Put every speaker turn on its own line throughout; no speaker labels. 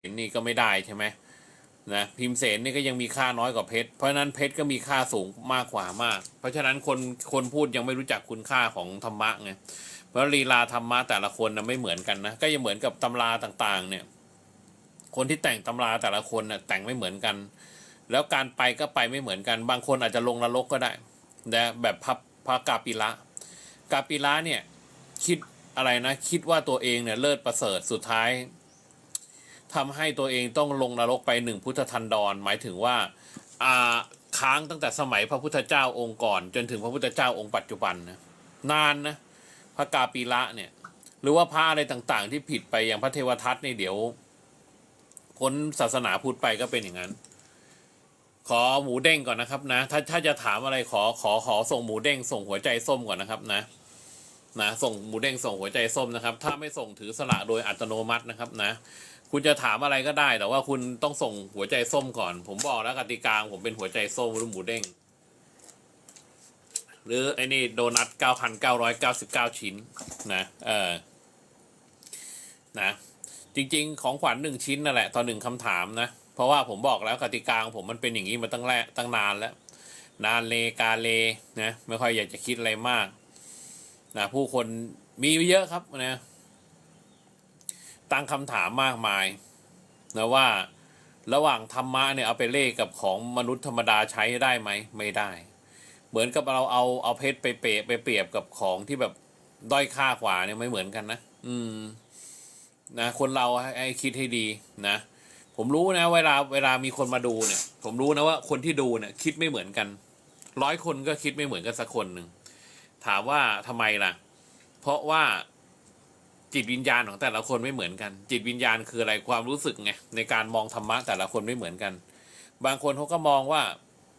เสนนี่ก็ไม่ได้ใช่ไหมนะพิมเสนนี่ก็ยังมีค่าน้อยกว่าเพชรเพราะนั้นเพชรก็มีค่าสูงมากกว่ามาก เพราะฉะนั้นคนคนพูดยังไม่รู้จักคุณค่าของธรรมะไงเพราะลีลาธรรมะแต่ละคนนะไม่เหมือนกันนะก็ยังเหมือนกับตำราต่างๆ เนี่ย คนที่แต่งตำราแต่ละคนน่ะแต่งไม่เหมือนกัน แล้วการไปก็ไปไม่เหมือนกัน บางคนอาจจะลงนรกก็ได้นะแบบพระพระกาปิละกาปิละเนี่ยคิดอะไรนะ คิดว่าตัวเองเนี่ยเลิศประเสริฐสุดท้าย ทำให้ตัวเองต้องลงนรกไปหนึ่งพุทธทันดร หมายถึงว่าอ่าค้างตั้งแต่สมัยพระพุทธเจ้าองค์ก่อน จนถึงพระพุทธเจ้าองค์ปัจจุบันนะนานนะพระกาปิละเนี่ย หรือว่าพระอะไรต่างๆ ที่ผิดไปอย่างพระเทวทัตเนี่ยเดี๋ยวพ้นศาสนาพุทธไปก็เป็นอย่างนั้น ขอหมูเด้งก่อนนะครับนะ ถ้าถ้าจะถามอะไรขอขอขอส่งหมูเด้งส่งหัวใจส้มก่อนนะครับนะ นะส่งหมูเด้งส่งหัวใจส้มนะครับ ถ้าไม่ส่งถือสละโดยอัตโนมัตินะครับนะ คุณจะถามอะไรก็ได้ แต่ว่าคุณต้องส่งหัวใจส้มก่อน ผมบอกแล้วกติกาของผมเป็นหัวใจส้มหรือหมูเด้งหรือไอ้นี่โดนัท 9,999 ชิ้นนะเออนะจริง ๆ ของขวัญหนึ่งชิ้นนั่นแหละต่อหนึ่งคำถามนะ เพราะว่าผมบอกแล้วกติกาของผมมันเป็นอย่างนี้มาตั้งแรกตั้งนานแล้ว นานเลกาเลนะไม่ค่อยอยากจะคิดอะไรมาก นะผู้คนมีเยอะครับนะตั้งคำถามมากมายนะว่าระหว่างธรรมะเนี่ยเอาไปเลขกับของมนุษย์ธรรมดาใช้ได้ไหมไม่ได้ เหมือนกับเราเอาเอาเพชรไปเปรียบไปเปรียบกับของที่แบบด้อยค่ากว่าเนี่ยไม่เหมือนกันนะอืม นะ คนเราให้คิดให้ดีนะผมรู้นะ เวลาเวลามีคนมาดูเนี่ย ผมรู้นะว่าคนที่ดูเนี่ยคิดไม่เหมือนกันร้อยคนก็คิดไม่เหมือนกันสักคนหนึ่ง ถามว่าทำไมล่ะ เพราะว่าจิตวิญญาณของแต่ละคนไม่เหมือนกัน จิตวิญญาณคืออะไรความรู้สึกไงในการมองธรรมะแต่ละคนไม่เหมือนกัน บางคนเขาก็มองว่า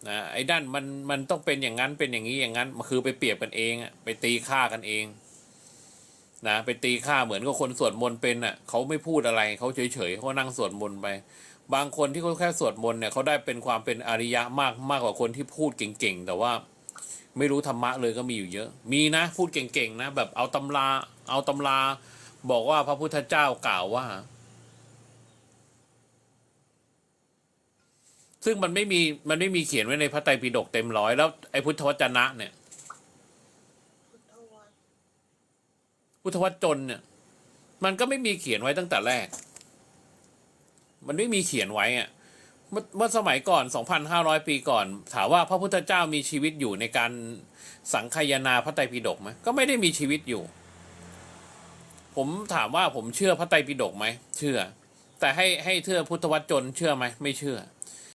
นะไอ้ด้านมันมันต้องเป็นอย่างนั้นเป็นอย่างนี้อย่างนั้นมันคือไปเปรียบกันเองอะไปตีค่ากันเองนะไปตีค่าเหมือนกับคนสวดมนต์เป็นอะเขาไม่พูดอะไรเขาเฉยๆเขานั่งสวดมนต์ไป บางคนที่เขาแค่สวดมนต์เนี่ยเขาได้เป็นความเป็นอริยะมากมากกว่าคนที่พูดเก่งๆ แต่ว่า ไม่รู้ธรรมะเลยก็มีอยู่เยอะ มีนะ พูดเก่งๆนะ แบบเอาตำรา เอาตำรา บอกว่าพระพุทธเจ้ากล่าวว่า ซึ่งมันไม่มีมันไม่มีเขียนไว้ในพระไตรปิฎกเต็มร้อยแล้วไอ้พุทธวจนะเนี่ย
พุทธวัตร
พุทธวจนเนี่ย มันก็ไม่มีเขียนไว้ตั้งแต่แรก มันไม่มีเขียนไว้อะ เมื่อเมื่อสมัยก่อน 2,500 ปีก่อน ถามว่าพระพุทธเจ้ามีชีวิตอยู่ในการสังคายนาพระไตรปิฎกไหมก็ไม่ได้มีชีวิตอยู่ ผมถามว่าผมเชื่อพระไตรปิฎกไหมเชื่อ แต่ให้ให้เชื่อพุทธวจนเชื่อไหมไม่เชื่อ